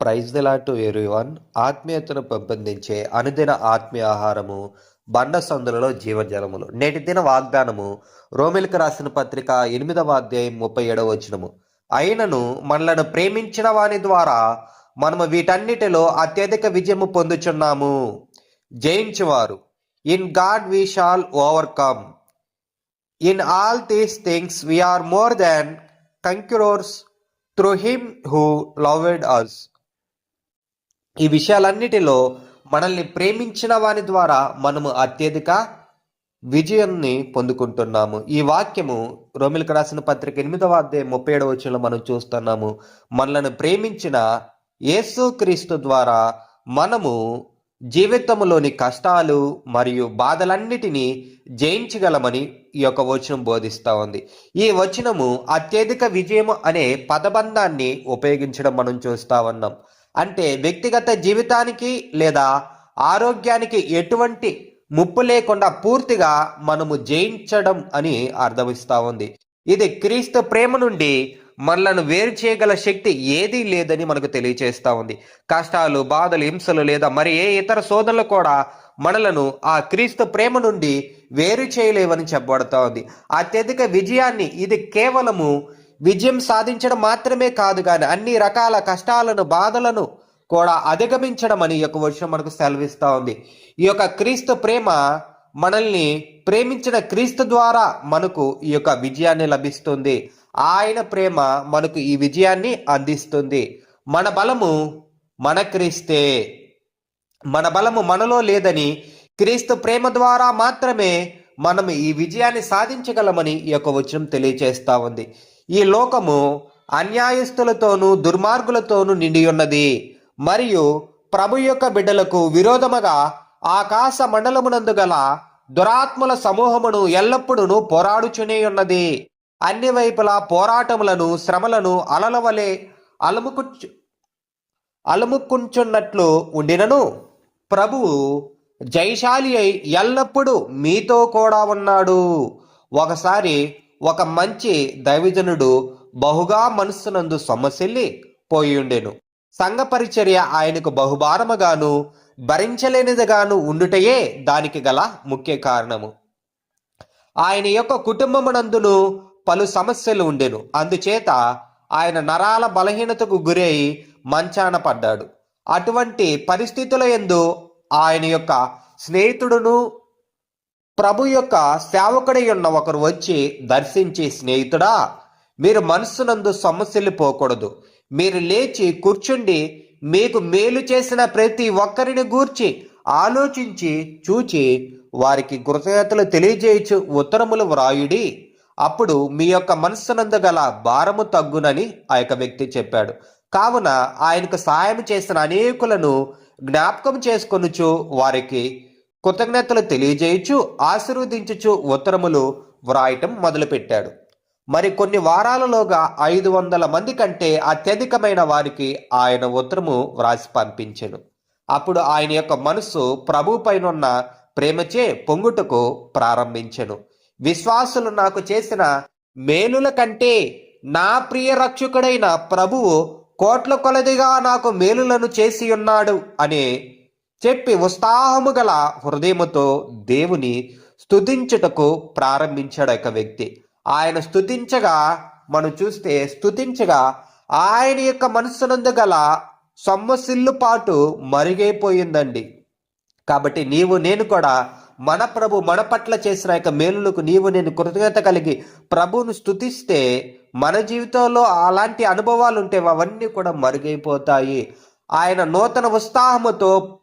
Praise దిలాటు one ఆత్మీయతను పెంపొందించే అనుదిన ఆత్మీయ ఆహారము బండ సందులలో జీవజలములు. నేటి దిన వాగ్దానము రోమిలకు రాసిన పత్రిక ఎనిమిదవ అధ్యాయం ముప్పై ఏడవ వచనము. అయినను మనలను ప్రేమించిన వాని ద్వారా మనము వీటన్నిటిలో అత్యధిక విజయము పొందుచున్నాము. జయించువారు. In God we shall overcome. In all these things we are more than conquerors through him who loved us. ఈ విషయాలన్నిటిలో మనల్ని ప్రేమించిన వాని ద్వారా మనము అత్యధిక విజయాన్ని పొందుకుంటున్నాము. ఈ వాక్యము రోమిలకు రాసిన పత్రిక ఎనిమిదవ అధ్యాయం ముప్పై ఏడవ వచ్చంలో మనం చూస్తున్నాము. మనలను ప్రేమించిన యేసు క్రీస్తు ద్వారా మనము జీవితంలోని కష్టాలు మరియు బాధలన్నిటినీ జయించగలమని ఈ యొక్క వచనం బోధిస్తూ ఉంది. ఈ వచనము అత్యధిక విజయం అనే పదబంధాన్ని ఉపయోగించడం మనం చూస్తా ఉన్నాం. అంటే వ్యక్తిగత జీవితానికి లేదా ఆరోగ్యానికి ఎటువంటి ముప్పు లేకుండా పూర్తిగా మనము జయించడం అని అర్థమిస్తా ఉంది. ఇది క్రీస్తు ప్రేమ నుండి మనలను వేరు చేయగల శక్తి ఏదీ లేదని మనకు తెలియచేస్తా ఉంది. కష్టాలు బాధలు హింసలు లేదా మరి ఏ ఇతర శోధనలు కూడా మనలను ఆ క్రీస్తు ప్రేమ నుండి వేరు చేయలేవని చెప్పబడతా ఉంది. అత్యధిక విజయాన్ని ఇది కేవలము విజయం సాధించడం మాత్రమే కాదు కానీ అన్ని రకాల కష్టాలను బాధలను కూడా అధిగమించడం అని ఈ యొక్క వర్షం మనకు సెలవిస్తూ ఉంది. ఈ యొక్క క్రీస్తు ప్రేమ మనల్ని ప్రేమించిన క్రీస్తు ద్వారా మనకు ఈ యొక్క విజయాన్ని లభిస్తుంది. ఆయన ప్రేమ మనకు ఈ విజయాన్ని అందిస్తుంది. మన బలము మన క్రీస్తే. మన బలము మనలో లేదని క్రీస్తు ప్రేమ ద్వారా మాత్రమే మనం ఈ విజయాన్ని సాధించగలమని ఈ యొక్క వచనం తెలియజేస్తా ఉంది. ఈ లోకము అన్యాయస్తులతోనూ దుర్మార్గులతోనూ నిండి ఉన్నది మరియు ప్రభు యొక్క బిడ్డలకు విరోధముగా ఆకాశ మండలమునందు గల దురాత్మల సమూహమును ఎల్లప్పుడూ పోరాడుచునే ఉన్నది. అన్ని వైపులా పోరాటములను శ్రమలను అలల వలె అలుముకు అలముకుంచున్నట్లు ఉండినను. ప్రభువు జయశాలి అయి ఎల్లప్పుడూ మీతో కూడా ఉన్నాడు. ఒకసారి ఒక మంచి దైవజనుడు బహుగా మనస్సునందు సొమ్మసిల్లి పోయిండెను. సంఘ పరిచర్య ఆయనకు బహుభారముగాను భరించలేనిదిగాను ఉండుటయే దానికి గల ముఖ్య కారణము. ఆయన యొక్క కుటుంబమునందును పలు సమస్యలు ఉండెను. అందుచేత ఆయన నరాల బలహీనతకు గురై మంచాన పడ్డాడు. అటువంటి పరిస్థితుల ఎందు ఆయన యొక్క స్నేహితుడును ప్రభు యొక్క సేవకుడై ఉన్న ఒకరు వచ్చి దర్శించి స్నేహితుడా మీరు మనస్సునందు సమస్యలు పోకూడదు. మీరు లేచి కూర్చుండి మీకు మేలు చేసిన ప్రతి ఒక్కరిని గూర్చి ఆలోచించి చూచి వారికి కృతజ్ఞతలు తెలియజేయచ్చు ఉత్తరములు వ్రాయుడి. అప్పుడు మీ యొక్క మనస్సునందు గల భారము తగ్గునని ఆ యొక్క వ్యక్తి చెప్పాడు. కావున ఆయనకు సాయం చేసిన అనేకులను జ్ఞాపకం చేసుకొనుచు వారికి కృతజ్ఞతలు తెలియజేయచ్చు ఆశీర్వదించుచు ఉత్తరములు వ్రాయటం మొదలుపెట్టాడు. మరి కొన్ని వారాలలోగా ఐదు వందల మంది కంటే అత్యధికమైన వారికి ఆయన ఉత్తరము వ్రాసి పంపించెను. అప్పుడు ఆయన యొక్క మనసు ప్రభుపైనున్న ప్రేమచే పొంగుటకు ప్రారంభించెను. విశ్వాసులు నాకు చేసిన మేలుల కంటే నా ప్రియ రక్షకుడైన ప్రభువు కోట్ల కొలదిగా నాకు మేలులను చేసి ఉన్నాడు అనే చెప్పి ఉత్సాహము గల హృదయముతో దేవుని స్తుతించుటకు ప్రారంభించాడు ఒక వ్యక్తి. ఆయన స్థుతించగా మనం చూస్తే స్థుతించగా ఆయన యొక్క మనస్సునందు గల సొమ్మసిల్లుపాటు మరుగైపోయిందండి. కాబట్టి నీవు నేను కూడా మన ప్రభు మన పట్ల చేసిన యొక్క మేలులకు నీవు నేను కృతజ్ఞత కలిగి ప్రభువును స్తుతిస్తే మన జీవితంలో అలాంటి అనుభవాలు ఉంటే అవన్నీ కూడా మరుగైపోతాయి. ఆయన నూతన ఉత్సాహముతో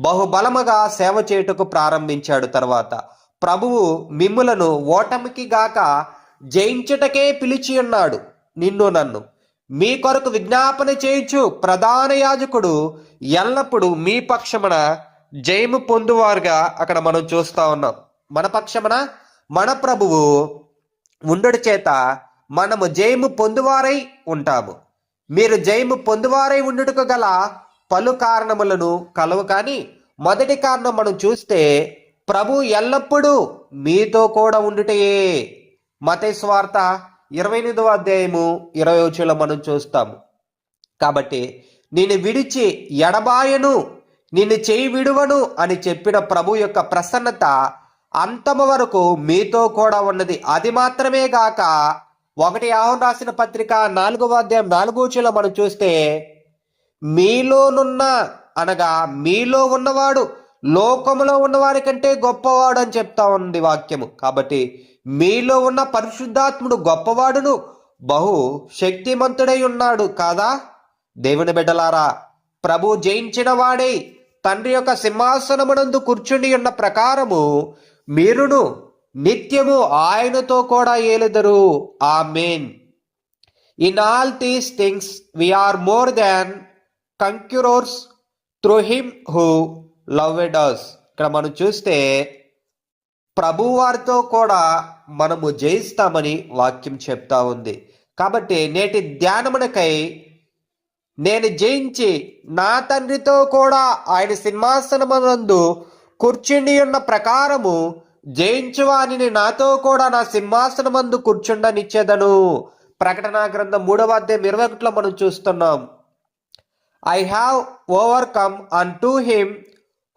బహుబలముగా సేవ చేయుటకు ప్రారంభించాడు తర్వాత. ప్రభువు మిమ్ములను ఓటమికి గాక జయించుటకే పిలిచి ఉన్నాడు. నిన్ను నన్ను. మీ కొరకు విజ్ఞాపన చేయించు ప్రధాన యాజకుడు ఎల్లప్పుడూ మీ పక్షమున జయము పొందువారుగా అక్కడ మనం చూస్తా ఉన్నాం. మన పక్షమున మన ప్రభువు ఉండడు చేత మనము జయము పొందువారై ఉంటాము. మీరు జయము పొందువారై ఉండుటకు గల పలు కారణములను కలవు కానీ మొదటి కారణం మనం చూస్తే ప్రభు ఎల్లప్పుడూ మీతో కూడా ఉండుటయే. మత ఇరవై ఎనిమిదవ అధ్యాయము ఇరవై వచ్చులో మనం చూస్తాము. కాబట్టి నిన్ను విడిచి ఎడబాయను నిన్ను చేయి విడువను అని చెప్పిన ప్రభు యొక్క ప్రసన్నత అంతము వరకు మీతో కూడా ఉన్నది. అది మాత్రమే గాక ఒకటి ఆహ్వాన్ రాసిన పత్రిక నాలుగవ అధ్యాయం నాలుగో మనం చూస్తే మీలోనున్న అనగా మీలో ఉన్నవాడు లోకములో ఉన్నవారి కంటే గొప్పవాడు అని చెప్తా ఉంది వాక్యము. కాబట్టి మీలో ఉన్న పరిశుద్ధాత్ముడు గొప్పవాడును బహు శక్తిమంతుడై ఉన్నాడు కాదా? దేవుని బిడ్డలారా ప్రభు జయించిన వాడై తండ్రి యొక్క సింహాసనమునందు కూర్చుని ఉన్న ప్రకారము మీరును నిత్యము ఆయనతో కూడా ఏలుదరు. ఆ main in all these things we are more than conquerors through him who loved us ఇక్కడ మనం చూస్తే ప్రభువారితో కూడా మనము జయిస్తామని వాక్యం చెప్తా ఉంది. కాబట్టి నేటి ధ్యానమునకై నేను జయించి నా తండ్రితో కూడా ఆయన సింహాసనమునందు కూర్చుండి ఉన్న ప్రకారము జయించువాని నాతో కూడా నా సింహాసనమందు కూర్చుండనిచ్చేదను. ప్రకటన గ్రంథం మూడవ అధ్యాయం ఇరవై ఒకటిలో మనం చూస్తున్నాం. I have overcome and to him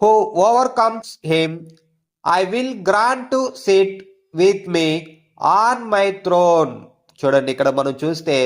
who overcomes him I will grant to sit with me on my throne చూడండి ఇక్కడ మనం చూస్తే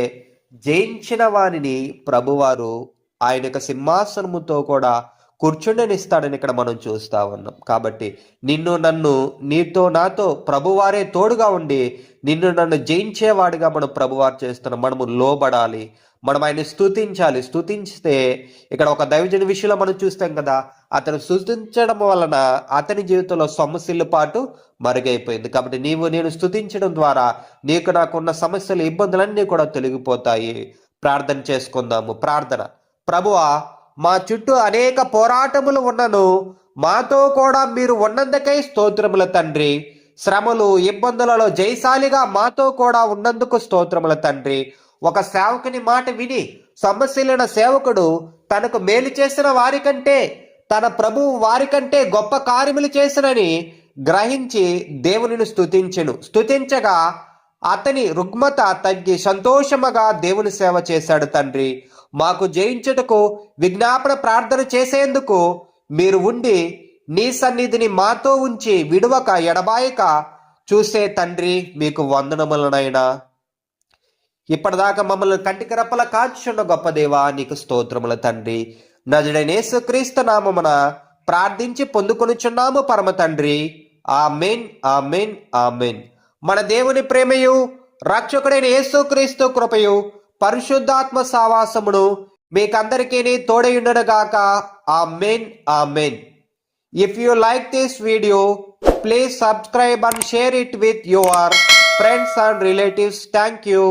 జయించిన వారిని ప్రభువారు ఆయన యొక్క సింహాసనముతో కూడా కూర్చుండనిస్తాడని ఇక్కడ మనం చూస్తా ఉన్నాం. కాబట్టి నిన్ను నన్ను నీతో నాతో ప్రభువారే తోడుగా ఉండి నిన్ను నన్ను జయించేవాడిగా మనం ప్రభువారు చేస్తున్నాం. మనము లోబడాలి. మనం ఆయన స్థుతించాలి స్థుతించితే ఇక్కడ ఒక దైవజన విషయంలో మనం చూస్తాం కదా అతను స్థుతించడం వలన అతని జీవితంలో సమస్యల పాటు మరుగైపోయింది. కాబట్టి నీవు నేను స్తుతించడం ద్వారా నీకు నాకున్న సమస్యలు ఇబ్బందులన్నీ కూడా తొలగిపోతాయి. ప్రార్థన చేసుకుందాము. ప్రార్థన. ప్రభువా మా చుట్టూ అనేక పోరాటములు ఉన్నను. మాతో కూడా మీరు ఉన్నందుకై స్తోత్రముల తండ్రి. శ్రమలు ఇబ్బందులలో జయశాలిగా మాతో కూడా ఉన్నందుకు స్తోత్రముల తండ్రి. ఒక సేవకుని మాట విని సమస్యలైన సేవకుడు తనకు మేలు చేసిన వారికంటే తన ప్రభువు వారికంటే గొప్ప కార్యములు చేసినని గ్రహించి దేవునిని స్తుతించెను. స్తుతించగా అతని రుగ్మత తగ్గి సంతోషముగా దేవుని సేవ చేశాడు తండ్రి. మాకు జయించుటకు విజ్ఞాపన ప్రార్థన చేసేందుకు మీరు ఉండి నీ సన్నిధిని మాతో ఉంచి విడువక ఎడబాయక చూసే తండ్రి మీకు వందనములనైనా. ఇప్పటిదాకా మమ్మల్ని కంటికి రెప్పల కాచున్న గొప్ప దేవా నీకు స్తోత్రముల తండ్రి. నజడనేసు క్రీస్తు నామమున ప్రార్థించి పొందుకొనుచున్నాము పరమ తండ్రి. ఆ మెయిన్ ఆ మెయిన్ ఆ మెయిన్ మన దేవుని ప్రేమయు రక్షకుడైన యేసుక్రీస్తు కృపయు పరిశుద్ధాత్మ సావాసమును మీకందరికీ తోడయుండగాక amen if you like this video please subscribe and share it with your friends and relatives thank you